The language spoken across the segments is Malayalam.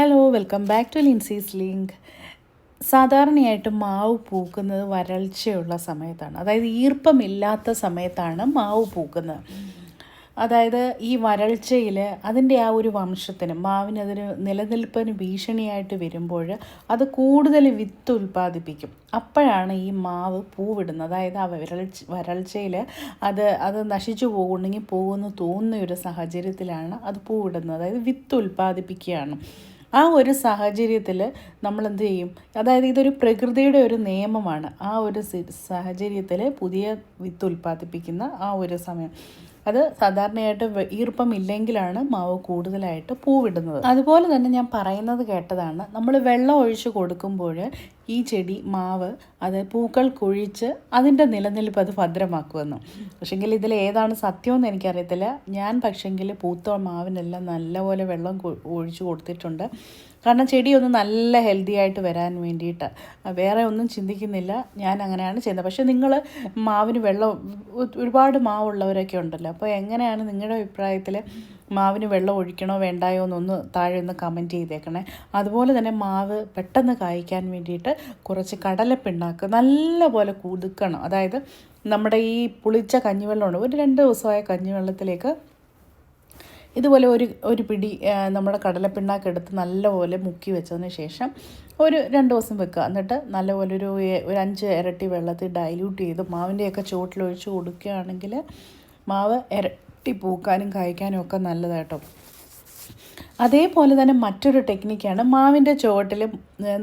Hello welcome back to Lincy's link സാധാരണയായിട്ട് മാവ് പൂക്കുന്നത് വരൾച്ചയുള്ള സമയത്താണ്. അതായത് ഈർപ്പമില്ലാത്ത സമയത്താണ് മാവ് പൂക്കുന്നത്. അതായത് ഈ വരൾച്ചയിൽ അതിന്റെ ആ ഒരു വംശത്തിന് മാവിന് അതൊരു നിലനിൽപ്പിന് ഭീഷണിയായിട്ട് വരുമ്പോൾ അത് കൂടുതൽ വിത്ത് ഉൽപ്പാദിപ്പിക്കും. അപ്പോഴാണ് ഈ മാവ് പൂവിടുന്നത്. അതായത് ആ വരൾച്ച വരൾച്ചയിൽ അത് അത് നശിച്ചു പോകുന്നെങ്കിൽ പോകുമെന്ന് തോന്നുന്ന ഒരു സാഹചര്യത്തിലാണ് അത് പൂവിടുന്നത്. അതായത് വിത്ത് ഉൽപ്പാദിപ്പിക്കുകയാണ്. ആ ഒരു സാഹചര്യത്തിൽ നമ്മൾ എന്ത് ചെയ്യും? അതായത് ഇതൊരു പ്രകൃതിയുടെ ഒരു നിയമമാണ്. ആ ഒരു സാഹചര്യത്തിൽ പുതിയ വിത്ത് ഉൽപ്പാദിപ്പിക്കുന്ന ആ ഒരു സമയം. അത് സാധാരണയായിട്ട് ഈർപ്പം ഇല്ലെങ്കിലാണ് മാവ് കൂടുതലായിട്ട് പൂവിടുന്നത്. അതുപോലെ തന്നെ ഞാൻ പറയുന്നത് കേട്ടതാണ്. നമ്മൾ വെള്ളം ഒഴിച്ച് കൊടുക്കുമ്പോൾ ഈ ചെടി മാവ് അത് പൂക്കൾ കുഴിച്ച് അതിന്റെ നിലനിൽപ്പ് അത് ഭദ്രമാക്കുമെന്ന്. പക്ഷെങ്കിൽ ഇതിൽ ഏതാണ് സത്യമെന്ന് എനിക്കറിയത്തില്ല. ഞാൻ പക്ഷെങ്കിൽ പൂത്തോ മാവിനെല്ലാം നല്ലപോലെ വെള്ളം ഒഴിച്ചു കൊടുത്തിട്ടുണ്ട്. കാരണം ചെടി ഒന്ന് നല്ല ഹെൽത്തി ആയിട്ട് വരാൻ വേണ്ടിയിട്ട്. വേറെ ഒന്നും ചിന്തിക്കുന്നില്ല. ഞാൻ അങ്ങനെയാണ് ചെയ്യുന്നത്. പക്ഷേ നിങ്ങൾ മാവിന് വെള്ളം ഒരുപാട് മാവുള്ളവരൊക്കെ ഉണ്ടല്ലോ. അപ്പോൾ എങ്ങനെയാണ് നിങ്ങളുടെ അഭിപ്രായത്തിൽ മാവിന് വെള്ളം ഒഴിക്കണോ വേണ്ടായോ എന്നൊന്ന് താഴെ ഒന്ന് കമന്റ് ചെയ്തേക്കണേ. അതുപോലെ തന്നെ മാവ് പെട്ടെന്ന് കായ്ക്കാൻ വേണ്ടിയിട്ട് കുറച്ച് കടലപ്പിണ്ണാക്ക് നല്ലപോലെ കുതുക്കണം. അതായത് നമ്മുടെ ഈ പുളിച്ച കഞ്ഞിവെള്ളമുണ്ട്. ഒരു രണ്ട് ദിവസമായ കഞ്ഞിവെള്ളത്തിലേക്ക് ഇതുപോലെ ഒരു ഒരു പിടി നമ്മുടെ കടലപ്പിണ്ണാക്ക് എടുത്ത് നല്ലപോലെ മുക്കി വെച്ചതിന് ശേഷം ഒരു രണ്ട് ദിവസം വെക്കുക. എന്നിട്ട് നല്ലപോലെ ഒരു ഒരു അഞ്ച് ഇരട്ടി വെള്ളത്തിൽ ഡൈല്യൂട്ട് ചെയ്ത് മാവിന്റെയൊക്കെ ചുവട്ടിലൊഴിച്ച് കൊടുക്കുകയാണെങ്കിൽ മാവ് ഇരട്ടി പൂക്കാനും കായ്ക്കാനും ഒക്കെ നല്ലതാട്ടോ. അതേപോലെ തന്നെ മറ്റൊരു ടെക്നിക്കാണ് മാവിന്റെ ചുവട്ടിൽ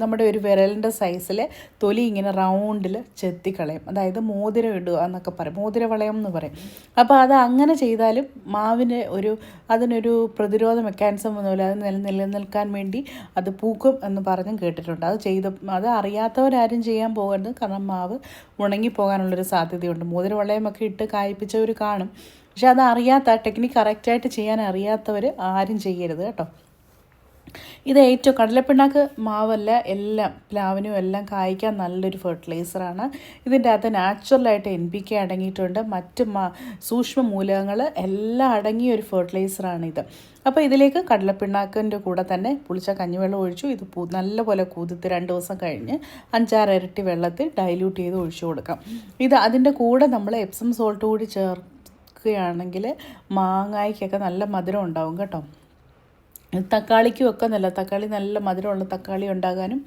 നമ്മുടെ ഒരു വിരലിന്റെ സൈസിൽ തൊലി ഇങ്ങനെ റൗണ്ടിൽ ചെത്തിക്കളയും. അതായത് മോതിരം ഇടുക എന്നൊക്കെ പറയും. മോതിര വളയം എന്ന് പറയും. അപ്പോൾ അത് അങ്ങനെ ചെയ്താലും മാവിന് ഒരു അതിനൊരു പ്രതിരോധ മെക്കാനിസം ഒന്നുമില്ല അത് നില നിലനിൽക്കാൻ വേണ്ടി അത് പൂക്കും എന്ന് പറഞ്ഞും കേട്ടിട്ടുണ്ട്. അത് ചെയ്ത അത് അറിയാത്തവരാരും ചെയ്യാൻ പോകരുത്. കാരണം മാവ് ഉണങ്ങിപ്പോകാനുള്ളൊരു സാധ്യതയുണ്ട്. മോതിര വളയമൊക്കെ ഇട്ട് കായ്പ്പിച്ചവർ കാണും. പക്ഷെ അത് അറിയാത്ത ടെക്നിക്ക് കറക്റ്റായിട്ട് ചെയ്യാൻ അറിയാത്തവർ ആരും ചെയ്യരുത് കേട്ടോ. ഇത് ഏറ്റവും കടലപ്പിണ്ണാക്ക് മാവല്ല എല്ലാം പ്ലാവിനും എല്ലാം കായ്ക്കാൻ നല്ലൊരു ഫെർട്ടിലൈസറാണ് ഇതിന്റെ അകത്ത് നാച്ചുറലായിട്ട് എൻ പി കെ അടങ്ങിയിട്ടുണ്ട്. മറ്റ് സൂക്ഷ്മ മൂലകങ്ങൾ എല്ലാം അടങ്ങിയ ഒരു ഇത്. അപ്പോൾ ഇതിലേക്ക് കടലപ്പിണ്ണാക്കിന്റെ കൂടെ തന്നെ പുളിച്ച കഞ്ഞിവെള്ളം ഒഴിച്ചു. ഇത് പൂ നല്ലപോലെ കൂതിത്ത് രണ്ട് ദിവസം കഴിഞ്ഞ് അഞ്ചാറ് ഇരട്ടി വെള്ളത്തിൽ ഡൈല്യൂട്ട് ചെയ്ത് ഒഴിച്ചു കൊടുക്കാം. ഇത് അതിന്റെ കൂടെ നമ്മൾ എപ്സം സോൾട്ട് കൂടി ചേർക്കുകയാണെങ്കിൽ മാങ്ങായ്ക്കൊക്കെ നല്ല മധുരം ഉണ്ടാവും കേട്ടോ. തക്കാളിക്കും ഒക്കെ നല്ല തക്കാളി നല്ല മധുരമുള്ള തക്കാളി ഉണ്ടാകാനും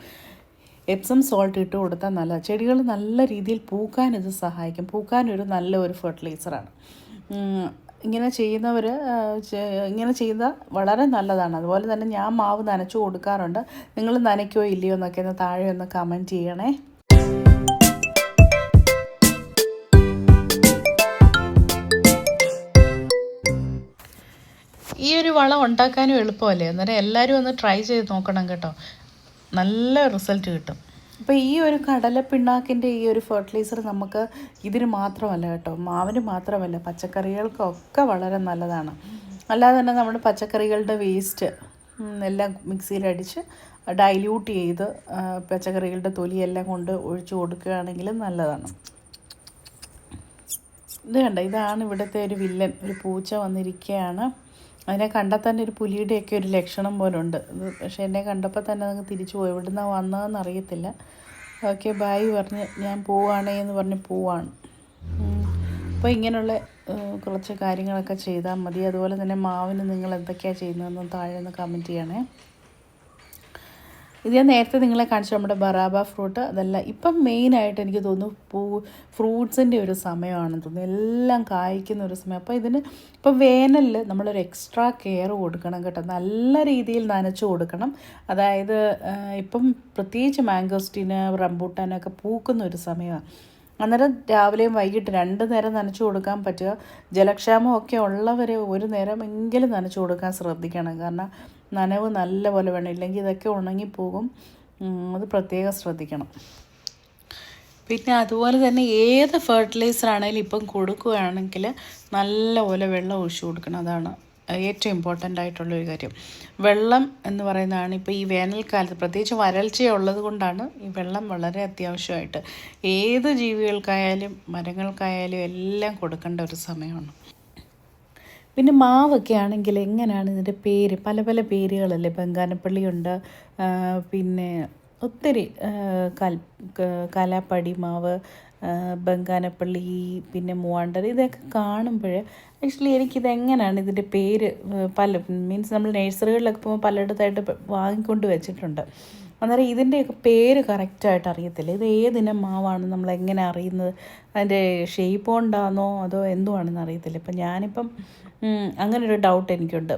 എപ്സം സോൾട്ട് ഇട്ട് കൊടുത്താൽ നല്ല ചെടികൾ നല്ല രീതിയിൽ പൂക്കാൻ ഇത് സഹായിക്കും. പൂക്കാൻ ഒരു നല്ല ഒരു ഫെർട്ടിലൈസറാണ് ഇങ്ങനെ ചെയ്യുന്നവർ ഇങ്ങനെ ചെയ്യുന്ന വളരെ നല്ലതാണ്. അതുപോലെ തന്നെ ഞാൻ മാവ് നനച്ചു കൊടുക്കാറുണ്ട്. നിങ്ങൾ നനയ്ക്കോ ഇല്ലയോ എന്നൊക്കെ ഒന്ന് താഴെ ഒന്ന് കമന്റ് ചെയ്യണേ. ഈ ഒരു വളം ഉണ്ടാക്കാനും എളുപ്പമല്ലേ? അന്നേരം എല്ലാവരും ഒന്ന് ട്രൈ ചെയ്ത് നോക്കണം കേട്ടോ. നല്ല റിസൾട്ട് കിട്ടും. അപ്പോൾ ഈ ഒരു കടല പിണ്ണാക്കിന്റെ ഈ ഒരു ഫെർട്ടിലൈസർ നമുക്ക് ഇതിന് മാത്രമല്ല കേട്ടോ മാവിന് മാത്രമല്ല പച്ചക്കറികൾക്കൊക്കെ വളരെ നല്ലതാണ്. അല്ലാതെ തന്നെ നമ്മുടെ പച്ചക്കറികളുടെ വേസ്റ്റ് എല്ലാം മിക്സിയിലടിച്ച് ഡൈല്യൂട്ട് ചെയ്ത് പച്ചക്കറികളുടെ തൊലിയെല്ലാം കൊണ്ട് ഒഴിച്ചു കൊടുക്കുകയാണെങ്കിലും നല്ലതാണ്. ഇത് കണ്ട ഇതാണ് ഇവിടുത്തെ ഒരു വില്ലൻ ഒരു പൂച്ച വന്നിരിക്കുകയാണ്. അതിനെ കണ്ടാൽ തന്നെ ഒരു പുലിയുടെയൊക്കെ ഒരു ലക്ഷണം പോലെ ഉണ്ട് പക്ഷേ എന്നെ കണ്ടപ്പോൾ തന്നെ അങ്ങ് തിരിച്ചു പോയി. എവിടുന്നാണ് വന്നതെന്ന് അറിയത്തില്ല. ഓക്കെ ബായ് പറഞ്ഞ് ഞാൻ പോവുകയാണേ എന്ന് പറഞ്ഞ് പോവാണ്. അപ്പോൾ ഇങ്ങനെയുള്ള കുറച്ച് കാര്യങ്ങളൊക്കെ ചെയ്താൽ മതി. അതുപോലെ തന്നെ മാവിന് നിങ്ങൾ എന്തൊക്കെയാണ് ചെയ്യുന്നതെന്ന് താഴെ ഒന്ന് കമന്റ് ചെയ്യണേ. ഇത് ഞാൻ നേരത്തെ നിങ്ങളെ കാണിച്ചു നമ്മുടെ ബറാബ ഫ്രൂട്ട് അതെല്ലാം ഇപ്പം മെയിനായിട്ട് എനിക്ക് തോന്നുന്നു പൂ ഫ്രൂട്ട്സിന്റെ ഒരു സമയമാണെന്ന് തോന്നുന്നു. എല്ലാം കായ്ക്കുന്ന ഒരു സമയം. അപ്പോൾ ഇതിന് ഇപ്പം വേനലിൽ നമ്മളൊരു എക്സ്ട്രാ കെയർ കൊടുക്കണം കേട്ടോ. നല്ല രീതിയിൽ നനച്ചു കൊടുക്കണം. അതായത് ഇപ്പം പ്രത്യേകിച്ച് മാംഗോസ്റ്റീന് റംബൂട്ടാനൊക്കെ പൂക്കുന്ന ഒരു സമയമാണ്. അന്നേരം രാവിലെയും വൈകിട്ട് രണ്ട് നേരം നനച്ചു കൊടുക്കാൻ പറ്റുക. ജലക്ഷാമം ഒക്കെ ഉള്ളവരെ ഒരു നേരം എങ്കിലും നനച്ചു കൊടുക്കാൻ ശ്രദ്ധിക്കണം. കാരണം നനവ് നല്ലപോലെ വേണം. ഇല്ലെങ്കിൽ ഇതൊക്കെ ഉണങ്ങിപ്പോകും. അത് പ്രത്യേകം ശ്രദ്ധിക്കണം. പിന്നെ അതുപോലെ തന്നെ ഏത് ഫെർട്ടിലൈസർ ആണെങ്കിലും ഇപ്പം കൊടുക്കുകയാണെങ്കിൽ നല്ലപോലെ വെള്ളം ഒഴിച്ചു കൊടുക്കണം. അതാണ് ഏറ്റവും ഇമ്പോർട്ടന്റ് ആയിട്ടുള്ളൊരു കാര്യം. വെള്ളം എന്ന് പറയുന്നതാണ് ഇപ്പോൾ ഈ വേനൽക്കാലത്ത് പ്രത്യേകിച്ച് വരൾച്ചയുള്ളത് കൊണ്ടാണ് ഈ വെള്ളം വളരെ അത്യാവശ്യമായിട്ട്. ഏത് ജീവികൾക്കായാലും മരങ്ങൾക്കായാലും എല്ലാം കൊടുക്കേണ്ട ഒരു സമയമാണ്. പിന്നെ മാവൊക്കെ ആണെങ്കിൽ എങ്ങനെയാണ് ഇതിന്റെ പേര്? പല പല പേരുകളല്ലേ? ബംഗാനപ്പള്ളിയുണ്ട് പിന്നെ ഒത്തിരി കൽ കലാപ്പടി മാവ് ബംഗാനപ്പള്ളി പിന്നെ മൂവാണ്ടർ ഇതൊക്കെ കാണുമ്പോൾ ആക്ച്വലി എനിക്കിത് എങ്ങനെയാണ് ഇതിന്റെ പേര് പല മീൻസ് നമ്മൾ നഴ്സറികളിലൊക്കെ പോകുമ്പോൾ പലയിടത്തായിട്ട് വാങ്ങിക്കൊണ്ട് വെച്ചിട്ടുണ്ട്. അന്നേരം ഇതിന്റെയൊക്കെ പേര് കറക്റ്റായിട്ട് അറിയത്തില്ല. ഇത് ഏതിനം മാവാണ് നമ്മൾ എങ്ങനെ അറിയുന്നത്? അതിന്റെ ഷേപ്പ് കൊണ്ടാണോ അതോ എന്തോ ആണെന്ന് അറിയത്തില്ല. ഇപ്പം ഞാനിപ്പം അങ്ങനെ ഒരു ഡൗട്ട് എനിക്കുണ്ട്.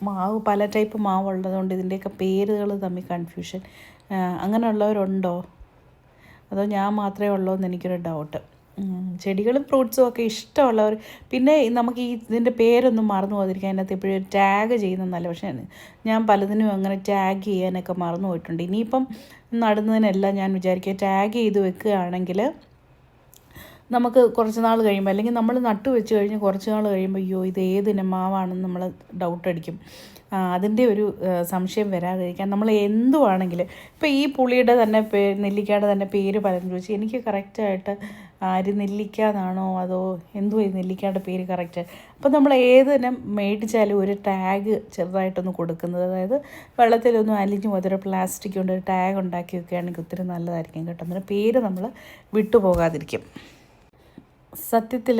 മാവ് പല ടൈപ്പ് മാവ് ഉള്ളതുകൊണ്ട് ഇതിന്റെയൊക്കെ പേരുകൾ തമ്മിൽ കൺഫ്യൂഷൻ അങ്ങനെയുള്ളവരുണ്ടോ? അതോ ഞാൻ മാത്രമേ ഉള്ളൂ എന്ന് എനിക്കൊരു ഡൗട്ട് ചെടികളും ഫ്രൂട്ട്സും ഒക്കെ ഇഷ്ടമുള്ളവർ പിന്നെ നമുക്ക് ഈ ഇതിന്റെ പേരൊന്നും മറന്നു പോകാതിരിക്കാൻ അതിനകത്ത് എപ്പോഴും ടാഗ് ചെയ്യുന്ന നല്ല പക്ഷേ ഞാൻ പലതിനും അങ്ങനെ ടാഗ് ചെയ്യാനൊക്കെ മറന്നു പോയിട്ടുണ്ട്. ഇനിയിപ്പം നടുന്നതിനെല്ലാം ഞാൻ വിചാരിക്കുക ടാഗ് ചെയ്ത് വെക്കുകയാണെങ്കിൽ നമുക്ക് കുറച്ച് നാൾ കഴിയുമ്പോൾ അല്ലെങ്കിൽ നമ്മൾ നട്ടു വെച്ച് കഴിഞ്ഞ് കുറച്ച് നാൾ കഴിയുമ്പോൾ അയ്യോ ഇത് ഏതിനം മാവാണെന്ന് നമ്മൾ ഡൗട്ട് അടിക്കും. അതിന്റെ ഒരു സംശയം വരാതിരിക്കാൻ നമ്മൾ എന്തുവാണെങ്കിലും ഇപ്പോൾ ഈ പുളിയുടെ തന്നെ പേ നെല്ലിക്കയുടെ തന്നെ പേര് പലരും ചോദിച്ചു. എനിക്ക് കറക്റ്റായിട്ട് ആര് നെല്ലിക്ക എന്നാണോ അതോ എന്തോ നെല്ലിക്കയുടെ പേര് കറക്റ്റ് അപ്പോൾ നമ്മൾ ഏതിനം മേടിച്ചാലും ഒരു ടാഗ് ചെറുതായിട്ടൊന്ന് കൊടുക്കുന്നത് അതായത് വെള്ളത്തിലൊന്നും അലിഞ്ഞു പോകാതെ പ്ലാസ്റ്റിക് കൊണ്ട് ഒരു ടാഗ് ഉണ്ടാക്കി വെക്കുകയാണെങ്കിൽ ഒത്തിരി നല്ലതായിരിക്കും കേട്ടോ. അന്നേരം പേര് നമ്മൾ വിട്ടുപോകാതിരിക്കും. സത്യത്തിൽ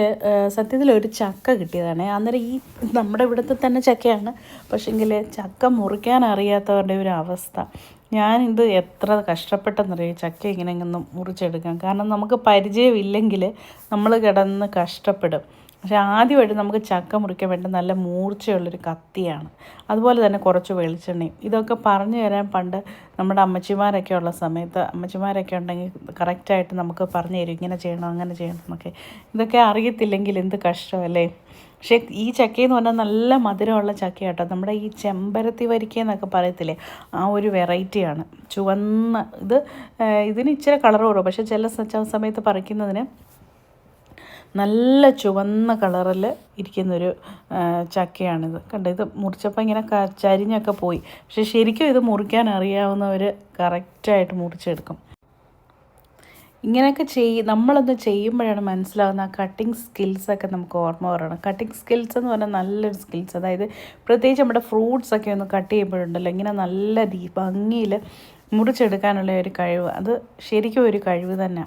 സത്യത്തിൽ ഒരു ചക്ക കിട്ടിയതാണ്. അന്നേരം ഈ നമ്മുടെ ഇവിടുത്തെ തന്നെ ചക്കയാണ്. പക്ഷെങ്കിൽ ചക്ക മുറിക്കാൻ അറിയാത്തവരുടെ ഒരു അവസ്ഥ. ഞാനിത് എത്ര കഷ്ടപ്പെട്ടെന്നറിയാം? ചക്ക ഇങ്ങനെ മുറിച്ചെടുക്കാൻ. കാരണം നമുക്ക് പരിചയമില്ലെങ്കിൽ നമ്മൾ കിടന്ന് കഷ്ടപ്പെടും. പക്ഷെ ആദ്യമായിട്ട് നമുക്ക് ചക്ക മുറിക്കാൻ വേണ്ട നല്ല മൂർച്ചയുള്ളൊരു കത്തിയാണ്. അതുപോലെ തന്നെ കുറച്ച് വെളിച്ചെണ്ണയും. ഇതൊക്കെ പറഞ്ഞു തരാൻ പണ്ട് നമ്മുടെ അമ്മച്ചിമാരൊക്കെ ഉള്ള സമയത്ത് അമ്മച്ചിമാരൊക്കെ ഉണ്ടെങ്കിൽ കറക്റ്റായിട്ട് നമുക്ക് പറഞ്ഞു തരും ഇങ്ങനെ ചെയ്യണം അങ്ങനെ ചെയ്യണം എന്നൊക്കെ. ഇതൊക്കെ അറിയത്തില്ലെങ്കിൽ എന്ത് കഷ്ടമല്ലേ? പക്ഷേ ഈ ചക്കയെന്ന് പറഞ്ഞാൽ നല്ല മധുരമുള്ള ചക്കയാട്ടോ. നമ്മുടെ ഈ ചെമ്പരത്തി വരിക്ക എന്നൊക്കെ പറയത്തില്ലേ ആ ഒരു വെറൈറ്റിയാണ് ചുവന്ന ഇത് ഇതിന് ഇച്ചിരി കളർ കുറവ്. പക്ഷേ ചില സമയത്ത് പറിക്കുന്നതിന് നല്ല ചുവന്ന കളറിൽ ഇരിക്കുന്നൊരു ചക്കയാണിത്. കണ്ടോ ഇത് മുറിച്ചപ്പോൾ ഇങ്ങനെ ചരിഞ്ഞൊക്കെ പോയി. പക്ഷെ ശരിക്കും ഇത് മുറിക്കാൻ അറിയാവുന്നവർ കറക്റ്റായിട്ട് മുറിച്ചെടുക്കും. ഇങ്ങനെയൊക്കെ ചെയ് നമ്മളൊന്ന് ചെയ്യുമ്പോഴാണ് മനസ്സിലാകുന്ന ആ കട്ടിങ് സ്കിൽസൊക്കെ നമുക്ക് ഓർമ്മ വരണം. കട്ടിങ് സ്കിൽസ് എന്ന് പറഞ്ഞാൽ നല്ലൊരു സ്കിൽസ് അതായത് പ്രത്യേകിച്ച് നമ്മുടെ ഫ്രൂട്ട്സൊക്കെ ഒന്ന് കട്ട് ചെയ്യുമ്പോഴുണ്ടല്ലോ ഇങ്ങനെ നല്ല ഭംഗിയിൽ മുറിച്ചെടുക്കാനുള്ള ഒരു കഴിവ്. അത് ശരിക്കും ഒരു കഴിവ് തന്നെ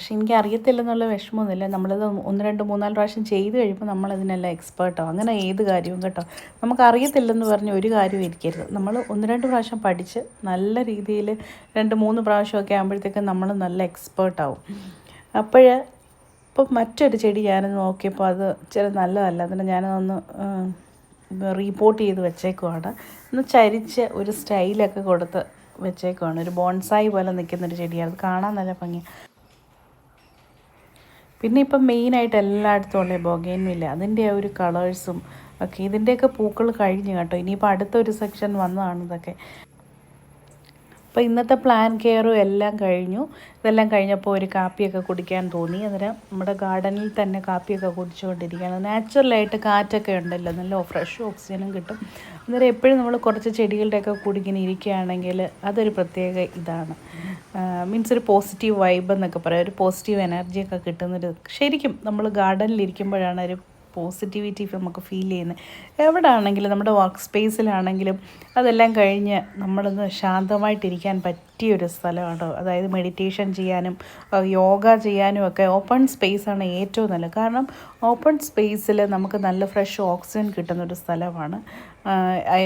പക്ഷേ എനിക്ക് അറിയത്തില്ലെന്നുള്ള വിഷമമൊന്നുമില്ല. നമ്മളിത് ഒന്ന് രണ്ട് മൂന്നാൽ പ്രാവശ്യം ചെയ്ത് കഴിയുമ്പോൾ നമ്മളതിനെല്ലാം എക്സ്പേർട്ടാവും അങ്ങനെ ഏത് കാര്യവും കേട്ടോ. നമുക്ക് അറിയത്തില്ലെന്ന് പറഞ്ഞ് ഒരു കാര്യവും ഇരിക്കരുത്. നമ്മൾ ഒന്ന് രണ്ട് പ്രാവശ്യം പഠിച്ച് നല്ല രീതിയിൽ രണ്ട് മൂന്ന് പ്രാവശ്യമൊക്കെ ആകുമ്പോഴത്തേക്കും നമ്മൾ നല്ല എക്സ്പേർട്ടാവും അപ്പോൾ ഇപ്പം മറ്റൊരു ചെടി ഞാനൊന്ന് നോക്കിയപ്പോൾ അത് ചില നല്ലതല്ല. അതിന് ഞാനതൊന്ന് റീപോർട്ട് ചെയ്ത് വെച്ചേക്കുവാണ്. ഒന്ന് ചരിച്ച് ഒരു സ്റ്റൈലൊക്കെ കൊടുത്ത് വെച്ചേക്കുവാണ്. ഒരു ബോൺസായി പോലെ നിൽക്കുന്നൊരു ചെടിയാണ്. അത് കാണാൻ നല്ല ഭംഗി പിന്നെ ഇപ്പം മെയിനായിട്ട് എല്ലായിടത്തും ഉള്ള ബൊഗേൻവില്ല അതിന്റെ ആ ഒരു കളേഴ്സും ഒക്കെ ഇതിന്റെയൊക്കെ പൂക്കൾ കഴിഞ്ഞു കേട്ടോ. ഇനിയിപ്പോൾ അടുത്തൊരു സെക്ഷൻ വന്നതാണ് ഇതൊക്കെ. അപ്പോൾ ഇന്നത്തെ പ്ലാൻ കെയറും എല്ലാം കഴിഞ്ഞു. ഇതെല്ലാം കഴിഞ്ഞപ്പോൾ ഒരു കാപ്പിയൊക്കെ കുടിക്കാൻ തോന്നി. അന്നേരം നമ്മുടെ ഗാർഡനിൽ തന്നെ കാപ്പിയൊക്കെ കുടിച്ചുകൊണ്ടിരിക്കുകയാണ്. നാച്ചുറലായിട്ട് കാറ്റൊക്കെ ഉണ്ടല്ലോ. നല്ല ഫ്രഷ് ഓക്സിജനും കിട്ടും. അന്നേരം എപ്പോഴും നമ്മൾ കുറച്ച് ചെടികളുടെയൊക്കെ കൂടി ഇരിക്കുകയാണെങ്കിൽ അതൊരു പ്രത്യേക ഇതാണ്. മീൻസ് ഒരു പോസിറ്റീവ് വൈബ് എന്നൊക്കെ പറയാം. ഒരു പോസിറ്റീവ് എനർജിയൊക്കെ കിട്ടുന്നൊരു ശരിക്കും നമ്മൾ ഗാർഡനിൽ ഇരിക്കുമ്പോഴാണ് ഒരു പോസിറ്റിവിറ്റി നമുക്ക് ഫീൽ ചെയ്യുന്നത് എവിടെ ആണെങ്കിലും നമ്മുടെ വർക്ക് സ്പേസിലാണെങ്കിലും അതെല്ലാം കഴിഞ്ഞ് നമ്മളൊന്ന് ശാന്തമായിട്ടിരിക്കാൻ പറ്റിയൊരു സ്ഥലമാണ് അതായത് മെഡിറ്റേഷൻ ചെയ്യാനും യോഗ ചെയ്യാനും ഒക്കെ ഓപ്പൺ സ്പേസാണ് ഏറ്റവും നല്ലത്. കാരണം ഓപ്പൺ സ്പേസിൽ നമുക്ക് നല്ല ഫ്രഷ് ഓക്സിജൻ കിട്ടുന്ന ഒരു സ്ഥലമാണ്.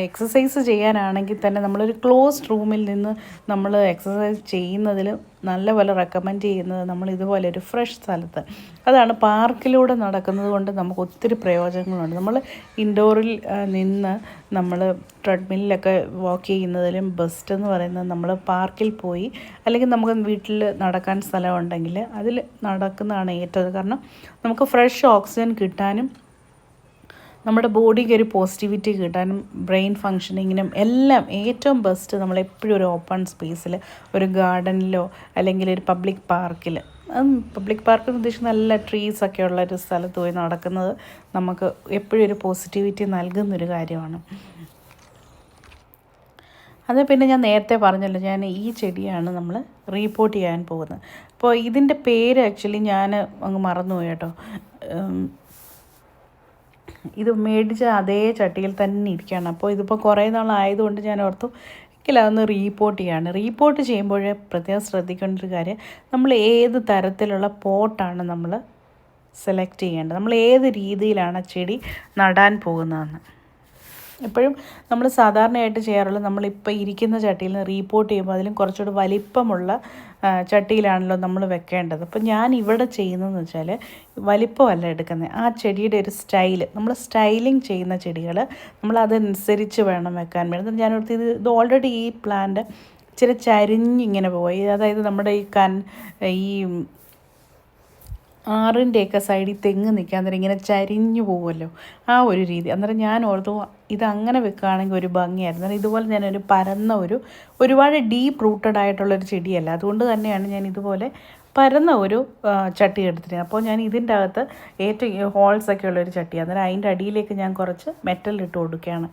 എക്സസൈസ് ചെയ്യാനാണെങ്കിൽ തന്നെ നമ്മളൊരു ക്ലോസ്ഡ് റൂമിൽ നിന്ന് നമ്മൾ എക്സസൈസ് ചെയ്യുന്നതിൽ നല്ല പോലെ റെക്കമെൻഡ് ചെയ്യുന്നത് നമ്മൾ ഇതുപോലെ ഒരു ഫ്രഷ് സ്ഥലത്ത്. അതാണ് പാർക്കിലൂടെ നടക്കുന്നത് കൊണ്ട് നമുക്ക് ഒത്തിരി പ്രയോജനങ്ങളുണ്ട്. നമ്മൾ ഇൻഡോറിൽ നിന്ന് നമ്മൾ ട്രെഡ്മില്ലൊക്കെ വാക്ക് ചെയ്യുന്നതിലും ബെസ്റ്റ് എന്ന് പറയുന്നത് നമ്മൾ പാർക്കിൽ പോയി അല്ലെങ്കിൽ നമുക്ക് വീട്ടിൽ നടക്കാൻ സ്ഥലമുണ്ടെങ്കിൽ അതിൽ നടക്കുന്നതാണ് ഏറ്റവും കാരണം നമുക്ക് ഫ്രഷ് ഓക്സിജൻ കിട്ടാനും നമ്മുടെ ബോഡിക്ക് ഒരു പോസിറ്റിവിറ്റി കിട്ടാനും ബ്രെയിൻ ഫങ്ഷനിങ്ങിനും എല്ലാം ഏറ്റവും ബെസ്റ്റ് നമ്മളെപ്പോഴും ഒരു ഓപ്പൺ സ്പേസിൽ ഒരു ഗാർഡനിലോ അല്ലെങ്കിൽ ഒരു പബ്ലിക് പാർക്കിൽ പബ്ലിക് പാർക്ക് ഉദ്ദേശിച്ച് നല്ല ട്രീസ് ഒക്കെ ഉള്ള ഒരു സ്ഥലത്ത് പോയി നടക്കുന്നത് നമുക്ക് എപ്പോഴും ഒരു പോസിറ്റിവിറ്റി നൽകുന്നൊരു കാര്യമാണ്. അത് പിന്നെ ഞാൻ നേരത്തെ പറഞ്ഞല്ലോ ഞാൻ ഈ ചെടിയാണ് നമ്മൾ റീപ്പോർട്ട് ചെയ്യാൻ പോകുന്നത്. അപ്പോൾ ഇതിന്റെ പേര് ആക്ച്വലി ഞാൻ അങ്ങ് മറന്നുപോയി കേട്ടോ. ഇത് മേടിച്ച അതേ ചട്ടിയിൽ തന്നെ ഇരിക്കുകയാണ്. അപ്പോൾ ഇതിപ്പോൾ കുറേ നാളായതുകൊണ്ട് ഞാൻ ഓർത്തു ഒരിക്കലും അതൊന്ന് റീപോർട്ട് ചെയ്യാണ്. റീപോർട്ട് ചെയ്യുമ്പോൾ പ്രത്യേകം ശ്രദ്ധിക്കേണ്ട ഒരു കാര്യം നമ്മൾ ഏത് തരത്തിലുള്ള പോട്ടാണ് നമ്മൾ സെലക്ട് ചെയ്യേണ്ടത്? നമ്മൾ ഏത് രീതിയിലാണ് ചെടി നടാൻ പോകുന്നതെന്ന്. എപ്പോഴും നമ്മൾ സാധാരണയായിട്ട് ചെയ്യാറുള്ളത് നമ്മളിപ്പോൾ ഇരിക്കുന്ന ചട്ടിയിൽ നിന്ന് റീപോർട്ട് ചെയ്യുമ്പോൾ അതിലും കുറച്ചുകൂടി വലിപ്പമുള്ള ചട്ടിയിലാണല്ലോ നമ്മൾ വെക്കേണ്ടത്. അപ്പോൾ ഞാൻ ഇവിടെ ചെയ്യുന്നതെന്ന് വെച്ചാൽ വലിപ്പമല്ല എടുക്കുന്നത്. ആ ചെടിയുടെ ഒരു സ്റ്റൈൽ നമ്മൾ സ്റ്റൈലിങ് ചെയ്യുന്ന ചെടികൾ നമ്മൾ അതനുസരിച്ച് വേണം വെക്കാൻ വേണ്ടി. ഞാൻ ഇത് ഇത് ഓൾറെഡി ഈ പ്ലാന്റ് ഇച്ചിരി ചരിഞ്ഞിങ്ങനെ പോയി. അതായത് നമ്മുടെ ഈ കൻ ഈ ആറിന്റെയൊക്കെ സൈഡിൽ തെങ്ങ് നിൽക്കാൻ നേരം ഇങ്ങനെ ചരിഞ്ഞു പോകുമല്ലോ ആ ഒരു രീതി. അന്നേരം ഞാൻ ഓർത്തു ഇത് അങ്ങനെ വെക്കുകയാണെങ്കിൽ ഒരു ഭംഗിയായിരുന്നു. അന്നേരം ഇതുപോലെ ഞാനൊരു പരന്ന ഒരു ഒരുപാട് ഡീപ്പ് റൂട്ടഡ് ആയിട്ടുള്ളൊരു ചെടിയല്ല. അതുകൊണ്ട് തന്നെയാണ് ഞാൻ ഇതുപോലെ പരന്ന ഒരു ചട്ടി എടുത്തിരുന്നത്. അപ്പോൾ ഞാൻ ഇതിന്റെ അകത്ത് ഏറ്റവും ഹോൾസൊക്കെ ഉള്ളൊരു ചട്ടി അന്നേരം അതിന്റെ അടിയിലേക്ക് ഞാൻ കുറച്ച് മെറ്റൽ ഇട്ട് കൊടുക്കുകയാണ്.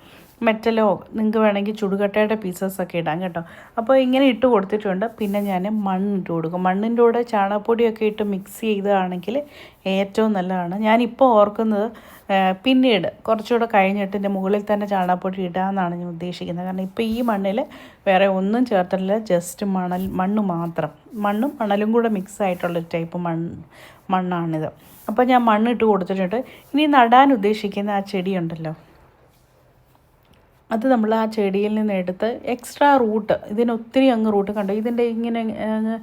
മെറ്റലോ നിങ്ങൾക്ക് വേണമെങ്കിൽ ചുടുകട്ടയുടെ പീസസൊക്കെ ഇടാം കേട്ടോ. അപ്പോൾ ഇങ്ങനെ ഇട്ട് കൊടുത്തിട്ടുണ്ട്. പിന്നെ ഞാൻ മണ്ണിട്ട് കൊടുക്കും. മണ്ണിന്റെ കൂടെ ചാണകപ്പൊടിയൊക്കെ ഇട്ട് മിക്സ് ചെയ്തതാണെങ്കിൽ ഏറ്റവും നല്ലതാണ്. ഞാനിപ്പോൾ ഓർക്കുന്നത് പിന്നീട് കുറച്ചുകൂടെ കഴിഞ്ഞിട്ട് എന്റെ മുകളിൽ തന്നെ ചാണകപ്പൊടി ഇടാമെന്നാണ് ഞാൻ ഉദ്ദേശിക്കുന്നത്. കാരണം ഇപ്പോൾ ഈ മണ്ണിൽ വേറെ ഒന്നും ചേർത്തിട്ടില്ല. ജസ്റ്റ് മണൽ മണ്ണ് മാത്രം. മണ്ണും മണലും കൂടെ മിക്സ് ആയിട്ടുള്ളൊരു ടൈപ്പ് മണ്ണ് മണ്ണാണിത്. അപ്പോൾ ഞാൻ മണ്ണിട്ട് കൊടുത്തിട്ടുണ്ട്. ഇനി നടാൻ ഉദ്ദേശിക്കുന്ന ആ ചെടിയുണ്ടല്ലോ. അത് നമ്മൾ ആ ചെടിയിൽ നിന്ന് എടുത്ത് എക്സ്ട്രാ റൂട്ട് ഇതിന് ഒത്തിരി അങ്ങ് റൂട്ട് കണ്ടു? ഇതിന്റെ ഇങ്ങനെ അങ്ങ്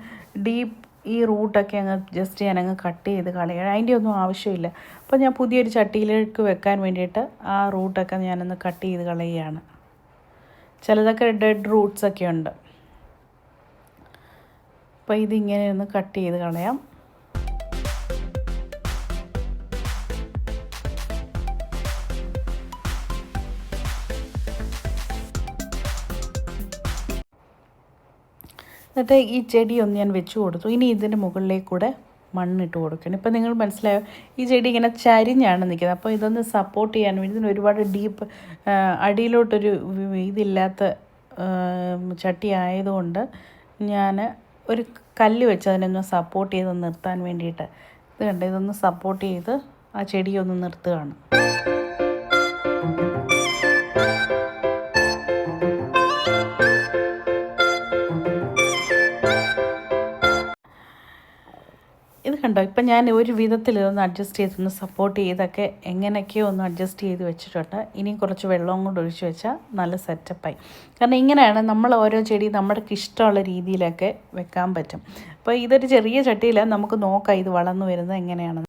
ഡീപ്പ് ഈ റൂട്ടൊക്കെ അങ്ങ് ജസ്റ്റ് ഞാൻ അങ്ങ് കട്ട് ചെയ്ത് കളയണം അതിന്റെ ഒന്നും ആവശ്യമില്ല. അപ്പോൾ ഞാൻ പുതിയൊരു ചട്ടിയിലേക്ക് വെക്കാൻ വേണ്ടിയിട്ട് ആ റൂട്ടൊക്കെ ഞാനൊന്ന് കട്ട് ചെയ്ത് കളയുകയാണ്. ചിലതൊക്കെ ഡെഡ് റൂട്ട്സൊക്കെ ഉണ്ട്. അപ്പോൾ ഇതിങ്ങനെ ഒന്ന് കട്ട് ചെയ്ത് കളയാം. എന്നിട്ട് ഈ ചെടി ഒന്ന് ഞാൻ വെച്ച് കൊടുത്തു. ഇനി ഇതിന്റെ മുകളിലേക്ക് കൂടെ മണ്ണിട്ട് കൊടുക്കണം. ഇപ്പം നിങ്ങൾ മനസ്സിലായോ? ഈ ചെടി ഇങ്ങനെ ചരിഞ്ഞാണ് നിൽക്കുന്നത്. അപ്പോൾ ഇതൊന്ന് സപ്പോർട്ട് ചെയ്യാൻ വേണ്ടി ഇതിന് ഒരുപാട് ഡീപ്പ് അടിയിലോട്ടൊരു ഇതില്ലാത്ത ചട്ടി ആയതുകൊണ്ട് ഞാൻ ഒരു കല്ല് വെച്ച് അതിനൊന്ന് സപ്പോർട്ട് ചെയ്ത് നിർത്താൻ വേണ്ടിയിട്ട് ഇത് കണ്ട് ഇതൊന്ന് സപ്പോർട്ട് ചെയ്ത് ആ ചെടിയൊന്ന് നിർത്തുകയാണ്. കണ്ടോ ഇപ്പം ഞാൻ ഒരു വിധത്തിൽ ഇതൊന്ന് അഡ്ജസ്റ്റ് ചെയ്ത് ഒന്ന് സപ്പോർട്ട് ചെയ്തൊക്കെ എങ്ങനെയൊക്കെയോ ഒന്ന് അഡ്ജസ്റ്റ് ചെയ്ത് വെച്ചിട്ടുണ്ട്. ഇനി കുറച്ച് വെള്ളവും കൊണ്ട് ഒഴിച്ച് വെച്ചാൽ നല്ല സെറ്റപ്പായി കാരണം ഇങ്ങനെയാണ് നമ്മൾ ഓരോ ചെടി നമ്മുടെ ഇഷ്ടമുള്ള രീതിയിലൊക്കെ വെക്കാൻ പറ്റും. അപ്പോൾ ഇതൊരു ചെറിയ ചട്ടിയിലാണ് നമുക്ക് നോക്കാം ഇത് വളർന്നു വരുന്നത് എങ്ങനെയാണെന്ന്.